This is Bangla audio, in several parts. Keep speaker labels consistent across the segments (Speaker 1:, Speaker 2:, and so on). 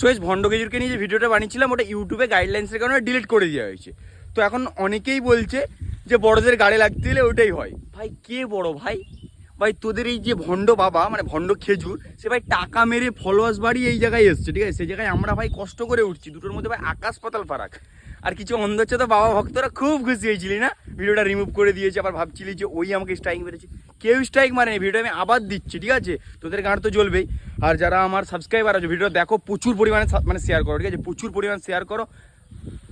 Speaker 1: সোয়েজ ভণ্ড কেজুরকে নিয়ে যে ভিডিওটা বানিয়েছিলাম, ওটা ইউটিউবে গাইডলাইন্সের কারণে ডিলিট করে দেওয়া হয়েছে। তো এখন অনেকেই বলছে যে বড়দের গাড়ি লাগতে গেলে ওটাই হয়। ভাই, কে বড় ভাই? ভাই, তোদের এই যে ভণ্ড বাবা মানে ভণ্ড খেজুর, সে ভাই টাকা মেরে ফলোয়ার্স বাড়ি এই জায়গায় এসছে, ঠিক আছে? সেই জায়গায় আমরা ভাই কষ্ট করে উঠছি, দুটোর মধ্যে ভাই আকাশ পাতাল ফারাক। আর কিছু অন্ধচ্ছতা বাবা ভক্তরা খুব খুশি হয়েছিলি না? ভিডিওটা রিমুভ করে দিয়েছে, আবার ভাবছিলি যে ওই আমাকে স্ট্রাইক মেরেছে। কেউ স্ট্রাইক মারেনি ভিডিও আমি আবার দিচ্ছি ঠিক আছে? তোদের গান তো জ্বলবেই। আর যারা আমার সাবস্ক্রাইবার আছে ভিডিও দেখো প্রচুর পরিমাণে মানে শেয়ার করো ঠিক আছে? প্রচুর পরিমাণে শেয়ার করো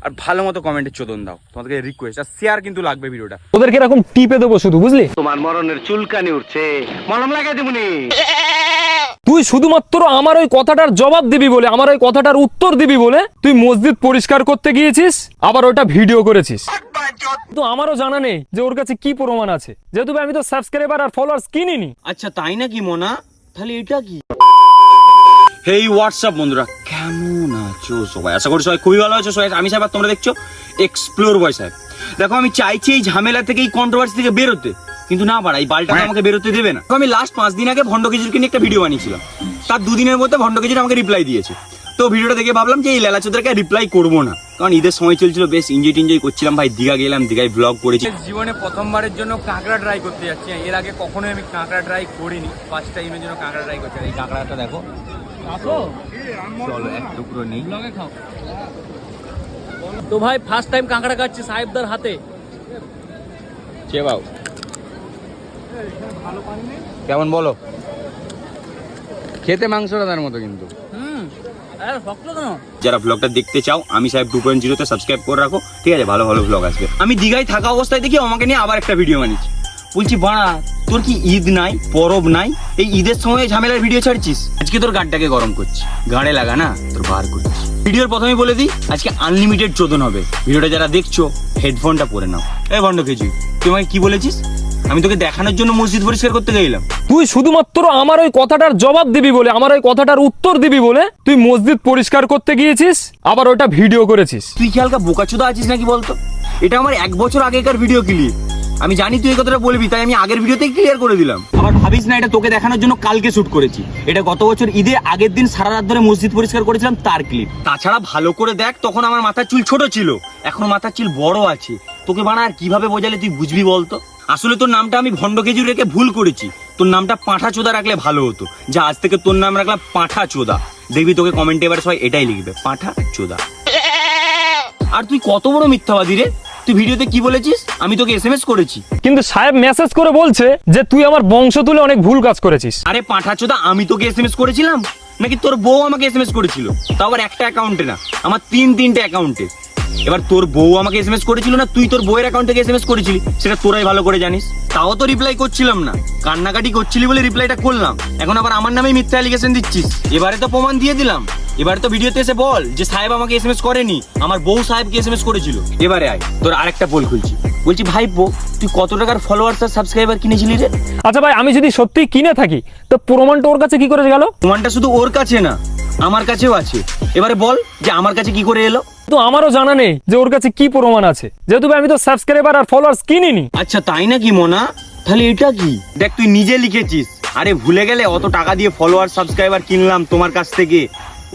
Speaker 1: আর ভালো মতো কমেন্টে চোদন দাও। তোমাদেরকে রিকোয়েস্ট আর শেয়ার কিন্তু লাগবে ভিডিওটা
Speaker 2: তোদেরকে এরকম টিপে দেবো শুধু বুঝলি?
Speaker 3: তোমার মরণের চুলকানি উঠছে। মলম লাগাই দেবনি
Speaker 2: তুই শুধুমাত্র আমার ওই কথাটার জবাব দিবি বলে আমার ওই কথাটার উত্তর দিবি বলে তুই মসজিদ পরিষ্কার করতে গিয়েছিস আবার ওটা ভিডিও করেছিস। তো আমারও জানা নেই যে ওর কাছে কি প্রমাণ আছে। যেহেতু আমি তো সাবস্ক্রাইবার আর ফলোয়ার্স কিনিনি।
Speaker 1: আচ্ছা তাই নাকি মোনা? তাহলে এটা কি? হেই হোয়াটসঅ্যাপ বন্ধুরা? কেমন আছো সবাই? আশা করি সবাই খুবই ভালো আছো। সবাই আমি সাহেব তোমরা দেখছ এক্সপ্লোর বয় সাহেব। দেখো আমি চাইছি এই ঝামেলা থেকে এই কন্ট্রোভার্সি থেকে বেরোতে। কিন্তু না পারা এই বালটা আমাকে বেরোতে দেবে না। তো আমি লাস্ট পাঁচ দিন আগে ভণ্ড কেজুরকে নিয়ে একটা ভিডিও বানিয়েছিলাম। তার দুদিনের মধ্যে ভণ্ড কেজুর আমাকে রিপ্লাই দিয়েছে। তো ভিডিওটা দেখে ভাবলাম যে এই লেলাচোদেরকে রিপ্লাই করব না। কারণ ঈদের সময় চলছিল বেশ এনজয় টেনজয় করছিলাম ভাই দীঘা গেলাম দীঘায় ব্লগ করেছি। জীবনে প্রথমবারের জন্য কাঁকড়া ট্রাই করতে যাচ্ছি। এর আগে কখনোই আমি কাঁকড়া ট্রাই করিনি। ফার্স্ট টাইমের জন্য কাঁকড়া ট্রাই করছি। এই কাঁকড়াটা দেখো। চলো এক টুকরো নেই।
Speaker 4: তো ভাই ফার্স্ট টাইম কাঁকড়া খাচ্ছি সাহেবদার হাতে।
Speaker 1: চেবাও। কেমন বলো? খেতে মাংসটা তার মতো কিন্তু। যারা ব্লগটা দেখতে চাও আমি সাহেব টু পয়েন্ট জিরোতে সাবস্ক্রাইব করে রাখো। ঠিক আছে ভালো ভালো ব্লগ আসবে। আমি দীঘায় থাকা অবস্থায় দেখি আমাকে নিয়ে আবার একটা ভিডিও বানিয়েছি। বলছি বাড়া তোর কি ঈদ নাই পরব নাই? এই ঈদের সময় ঝামেলার ভিডিও ছাড়ছিস? আজকে তোর গানটাকে গরম করছি। গাড়ে লাগা না তোর বার করছি। ভিডিওর প্রথমে বলে দিই আজকে আনলিমিটেড চোদন হবে। ভিডিওটা যারা দেখছ হেডফোনটা পরে নাও। এই ভণ্ড খেজুই তুই আমাকে কি বলেছিস? আমি তোকে দেখানোর জন্য মসজিদ পরিষ্কার করতে গেলাম
Speaker 2: তুই শুধুমাত্র আমার ওই কথাটার জবাব দিবি বলে আমার ওই কথাটার উত্তর দিবি বলে তুই মসজিদ পরিষ্কার করতে গিয়েছিস আবার ওটা ভিডিও করেছিস।
Speaker 1: তুই কি হালকা বোকাচোদা আছিস নাকি বলতো? এটা আমার এক বছর আগেকার ভিডিও ক্লিপ আমি জানি তুই এই কথাটা বলবি তাই আমি আগের ভিডিওতেই ক্লিয়ার করে দিলাম। আবার ভাবিস না এটা তোকে দেখানোর জন্য কালকে শুট করেছি। এটা গত বছর ঈদে আগের দিন সারা রাত ধরে মসজিদ পরিষ্কার করেছিলাম তার ক্লিপ তাছাড়া ভালো করে দেখ তখন আমার মাথার চুল ছোট ছিল। এখন মাথার চুল বড় আছে। তোকে বানা আর কীভাবে বোঝালে তুই বুঝবি বলতো? আসলে তোর নামটা আমি ভণ্ড খেজুর রেখে ভুল করেছি। তোর নামটা পাঁঠা চোদা রাখলে ভালো হতো। যা আজ থেকে তোর নাম রাখলাম পাঁঠা চোদা দেখবি তোকে কমেন্টে এবার সবাই এটাই লিখবে পাঁঠা চোদা আর তুই কত বড় মিথ্যাবাদী রে? তুই ভিডিওতে কি বলেছিস? আমি তোকে এসএমএস করেছি।
Speaker 2: কিন্তু সাহেব মেসেজ করে বলছে যে তুই আমার বংশ তুলে অনেক ভুল কাজ করেছিস।
Speaker 1: আরে পাঁঠাচোদা আমি তোকে এসএমএস করেছিলাম? নাকি তোর বউ আমাকে এসএমএস করেছিল? তাও আবার একটা অ্যাকাউন্টে না। আমার তিন তিনটে অ্যাকাউন্টে এবার তোর বউ আমাকে এসএমএস করেছিল না? তুই তোর বউয়ের অ্যাকাউন্ট থেকে এসএমএস করেছিলি। সেটা তোরাই ভালো করে জানিস। তাও তো রিপ্লাই করছিলাম না। কান্নাকাটি করছিলি বলে রিপ্লাইটা করলাম। এখন আবার আমার নামে মিথ্যা অ্যালিগেশন দিচ্ছিস। এবারে তো প্রমাণ দিয়ে দিলাম। এবারে তো ভিডিওতে এসে বল যে সাহেব আমাকে এসএমএস করেনি। আমার বউ সাহেবকে এসএমএস করেছিল। এবারে আয় তোর আরেকটা পোল খুলছি। বলছি ভাইপো তুই কত টাকার ফলোয়ার্স আর সাবস্ক্রাইবার কিনেছিলি রে?
Speaker 2: আচ্ছা ভাই আমি যদি সত্যি কিনে থাকি তো প্রমাণটা ওর কাছে কি করে গেল?
Speaker 1: প্রমাণটা শুধু ওর কাছে না আমার কাছেও আছে। এবারে বল যে আমার কাছে কি করে এলো?
Speaker 2: তো আমারও জানা নেই যে ওর কাছে কি প্রমাণ আছে। যেহেতু আমি তো সাবস্ক্রাইবার আর ফলোয়ার্স কিনিনি।
Speaker 1: আচ্ছা তাই নাকি মোনা? তাহলে এটা কি? দেখ, তুই নিজে লিখেছিস। আরে ভুলে গেলে অত টাকা দিয়ে ফলোয়ার সাবস্ক্রাইবার কিনলাম তোমার কাছ থেকে।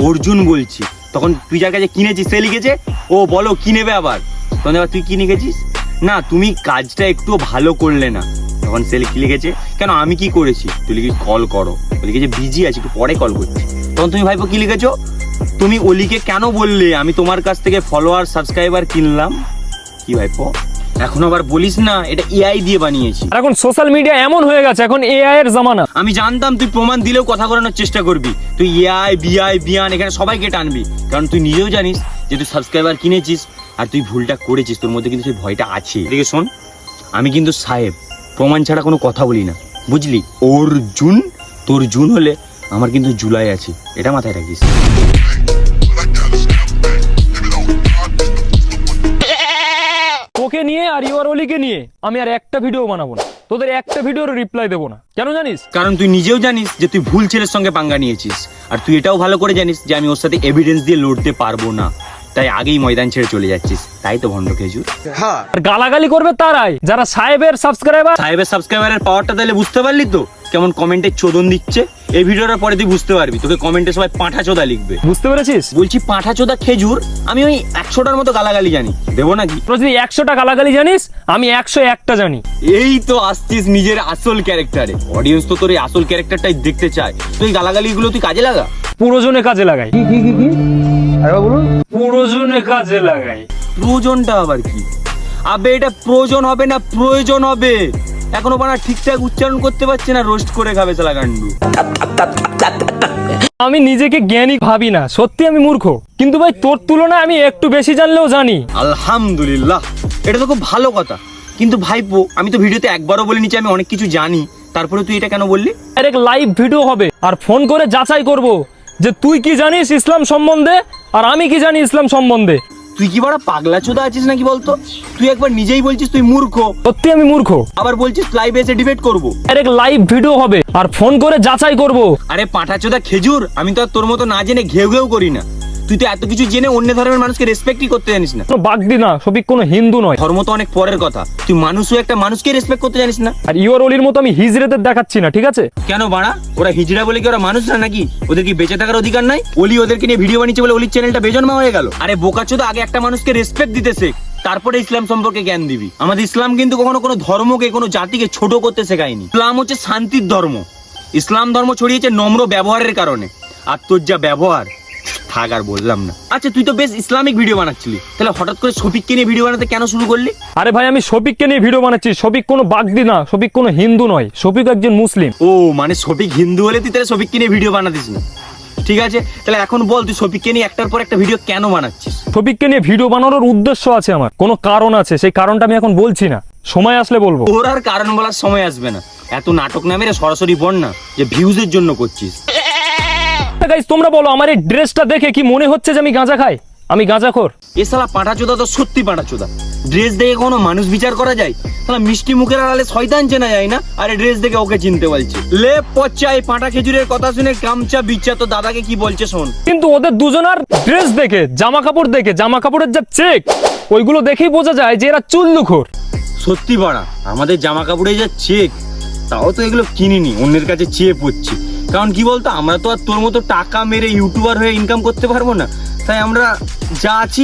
Speaker 1: অর্জুন বলছি। তখন তুই যার কাছে কিনেছিস, সে লিখেছে? ও, বলো, কি নেবে আবার? তখন এবার তুই কি লিখেছিস? না, তুমি কাজটা একটু ভালো করলে না। তখন সে কি লিখেছে? কেন, আমি কি করেছি? তুই লিখি কল করো। লিখেছে বিজি আছে, একটু পরে কল করছি। তখন তুমি ভাইপো কি লিখেছো? তুমি অলিকে কেন বললে? আমি তোমার কাছ থেকে ফলোয়ার সাবস্ক্রাইবার কিনলাম। কি ভাইপো এখন আবার বলিস না এটা এআই দিয়ে বানিয়েছি।
Speaker 2: আর এখন সোশ্যাল মিডিয়া এমন হয়ে গেছে এখন এআই এর জামানা।
Speaker 1: আমি জানতাম তুই প্রমাণ দিলেও কথা করানোর চেষ্টা করবি। তুই এআই বিআই বিয়ান এখানে সবাইকে টানবি। কারণ তুই নিজেও জানিস যে তুই সাবস্ক্রাইবার কিনেছিস আর তুই ভুলটা করেছিস তোর মধ্যে কিন্তু সেই ভয়টা আছে। এদিকে শোন আমি কিন্তু সাহেব প্রমাণ ছাড়া কোনো কথা বলি না। বুঝলি? ওর জুন তোর জুন হলে আমার কিন্তু জুলাই আছে। এটা মাথায় রাখিস।
Speaker 2: তোকে নিয়ে আর ইউর অলিকে নিয়ে আমি আর একটা ভিডিও বানাবো না। তোদের একটা ভিডিওর রিপ্লাই দেবো না। কেন জানিস?
Speaker 1: কারণ তুই নিজেও জানিস যে তুই ভুল ছেলের সঙ্গে পাঙ্গা নিয়েছিস। আর তুই এটাও ভালো করে জানিস যে আমি ওর সাথে এভিডেন্স দিয়ে লড়তে পারব না। তাই আগেই ময়দান ছেড়ে চলে যাচ্ছিস। তাই তো ভণ্ড খেজুর।
Speaker 2: আর গালাগালি করবে তারাই। যারা সাহেবের সাবস্ক্রাইবার
Speaker 1: সাহেবের সাবস্ক্রাইবারের পাওয়ারটা তাহলে বুঝতে পারলি তো? কেমন কমেন্টে চোদন দিচ্ছে? এই ভিডিওটার পরে তুই বুঝতে পারবি। তোকে কমেন্টে সবাই পাঁঠা চোদা লিখবে।
Speaker 2: বুঝতে পেরেছিস?
Speaker 1: বলছি পাঁঠা চোদা খেজুর আমি ওই একশোটার মতো গালাগালি জানি। দেবো নাকি?
Speaker 2: তোরা যদি একশোটা গালাগালি জানিস আমি একশো একটা জানি।
Speaker 1: এই তো আসছিস নিজের আসল ক্যারেক্টারে। অডিয়েন্স তো তোর এই আসল ক্যারেক্টারটাই দেখতে চায়। তুই গালাগালিগুলো তুই কাজে লাগা?
Speaker 2: পুরোজনে কাজে লাগাই। কি কি কি কি? আরেকবার বলুন। পুরোজনে কাজে লাগাই।
Speaker 1: প্রয়োজনটা আবার কি? আবে এটা প্রয়োজন হবে না প্রয়োজন হবে? এখনও বানা ঠিকঠাক উচ্চারণ করতে পারছে না রোস্ট করে খাবে সালা গান্ডু।
Speaker 2: আমি নিজেকে জ্ঞানী ভাবি না সত্যি আমি মূর্খ। কিন্তু ভাই তোর তুলনায় আমি একটু বেশি জানলেও জানি।
Speaker 1: আলহামদুলিল্লাহ এটা তো খুব ভালো কথা। কিন্তু ভাইপো আমি তো ভিডিওতে একবারও বলে নিচ্ছি আমি অনেক কিছু জানি। তারপরে তুই এটা কেন বললি?
Speaker 2: ডাইরেক্ট লাইভ ভিডিও হবে আর ফোন করে যাচাই করব যে তুই কি জানিস ইসলাম সম্বন্ধে আর আমি কি জানি ইসলাম সম্বন্ধে।
Speaker 1: তুই কি বড় পাগলা চোদা আছিস নাকি বলতো? তুই একবার নিজেই বলছিস তুই মূর্খ।
Speaker 2: সত্যি আমি মূর্খ?
Speaker 1: আবার বলছিস লাইভ এসে ডিবেট করব।
Speaker 2: আরে লাইভ ভিডিও হবে আর ফোন করে যাচাই করব।
Speaker 1: আরে পাঠা চোদা খেজুর আমি তো আর তোর মতো না জেনে ঘেউ ঘেউ করি না। তুই তো এত কিছু জেনে অন্য ধর্মের মানুষকে রেসপেক্টই করতে জানিস না।
Speaker 2: বাগদি না সবিক কোনো হিন্দু নয়।
Speaker 1: ধর্ম তো অনেক পরের কথা। তুই মানুষও একটা মানুষকে রেসপেক্ট করতে জানিস না।
Speaker 2: আর ইওর অলির মতো আমি হিজড়েদের দেখাচ্ছি না ঠিক আছে?
Speaker 1: কেন বাড়া? ওরা হিজড়া বলে কি ওরা মানুষ না নাকি? ওদের কি বেঁচে থাকার অধিকার নাই? ওলি ওদেরকে নিয়ে ভিডিও বানিয়েছে বলে ওলির চ্যানেলটা বেজন্মা হয়ে গেল। আরে বোকাচোদা আগে একটা মানুষকে রেসপেক্ট দিতে শেখ। তারপরে ইসলাম সম্পর্কে জ্ঞান দিবি। আমাদের ইসলাম কিন্তু কখনো কোনো ধর্মকে কোনো জাতিকে ছোট করতে শেখায়নি। ইসলাম হচ্ছে শান্তির ধর্ম। ইসলাম ধর্ম ছড়িয়েছে নম্র ব্যবহারের কারণে। আর তোর যা ব্যবহার থাক আর বললাম না। আচ্ছা তুই তো বেশ ইসলামিক ভিডিও বানাচ্ছিলি। তাহলে হঠাৎ করে শফিককে নিয়ে ভিডিও বানাতে কেন শুরু করলি?
Speaker 2: আরে ভাই আমি শফিককে নিয়ে ভিডিও বানাচ্ছি। শফিক কোনো বাগদি না শফিক কোনো হিন্দু নয়। শফিক একজন মুসলিম।
Speaker 1: ও মানে শফিক হিন্দু হলে তুই তাহলে শফিককে নিয়ে ভিডিও বানাতিস না। ঠিক আছে? তাহলে এখন বল তুই শফিককে নিয়ে একটার পর একটা ভিডিও কেন বানাচ্ছিস?
Speaker 2: শফিককে নিয়ে ভিডিও বানানোর উদ্দেশ্য আছে আমার। কোনো কারণ আছে সেই কারণটা আমি এখন বলছি না। সময় আসলে বলব।
Speaker 1: ওর আর কারণ বলার সময় আসবে না। এত নাটক না মেরে সরাসরি বল না যে ভিউজের জন্য করছিস।
Speaker 2: গাইস তোমরা বলো আমার এই ড্রেসটা দেখে কি মনে হচ্ছে যে আমি গাঁজা খাই? আমি গাঁজাখোর।
Speaker 1: এ সালা পাঁটাচোদা তো সত্যি পাঁটাচোদা। ড্রেস দেখে কোনো মানুষ বিচার করা যায়? তাহলে মিষ্টি মুখের আড়ালে শয়তান চেনা যায় না? আরে ড্রেস দেখে ওকে চিনতে বলছে। লে পচা এই পাঁটা খেজুরের কথা শুনে কামচা বিচ্চা তো দাদাকে কি বলছে শোন।
Speaker 2: কিন্তু ওদের দুজনার ড্রেস দেখে জামা কাপড় দেখে জামা কাপড়ের যা চেক ওইগুলো দেখেই বোঝা যায় যে এরা চুল্লুখোর
Speaker 1: সত্যি পাড়া আমাদের জামা কাপড়ে যা চেক তাও তো এগুলো কিনিনি অন্যের কাছে চেয়ে পড়ছি। কারণ কি বলতো, আমরা তো আর তোর মতো টাকা মেরে ইউটিউবার হয়ে ইনকাম করতে পারব না। তাই আমরা যা আছি,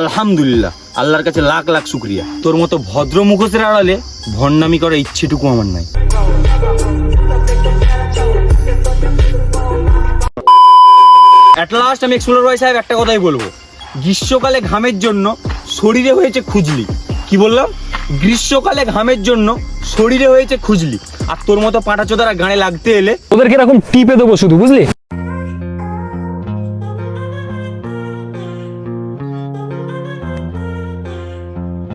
Speaker 1: আলহামদুলিল্লাহ, আল্লাহর কাছে লাখ লাখ শুক্রিয়া। তোর মতো ভদ্র মুখোশের আড়ালে ভণ্ডামি করার ইচ্ছেটুকু আমার নাই। অ্যাট লাস্ট আমি এক্সপ্লোর ভাই সাহেব একটা কথাই বলব। গ্রীষ্মকালে ঘামের জন্য শরীরে হয়েছে খুজলি। কি বললাম? গ্রীষ্মকালে ঘামের জন্য শরীরে হয়েছে খুজলি। আর তোর মতো পাঁটা চোদারা গানে লাগতে এলে
Speaker 2: ওদেরকে এরকম টিপে দেবো শুধু, বুঝলি?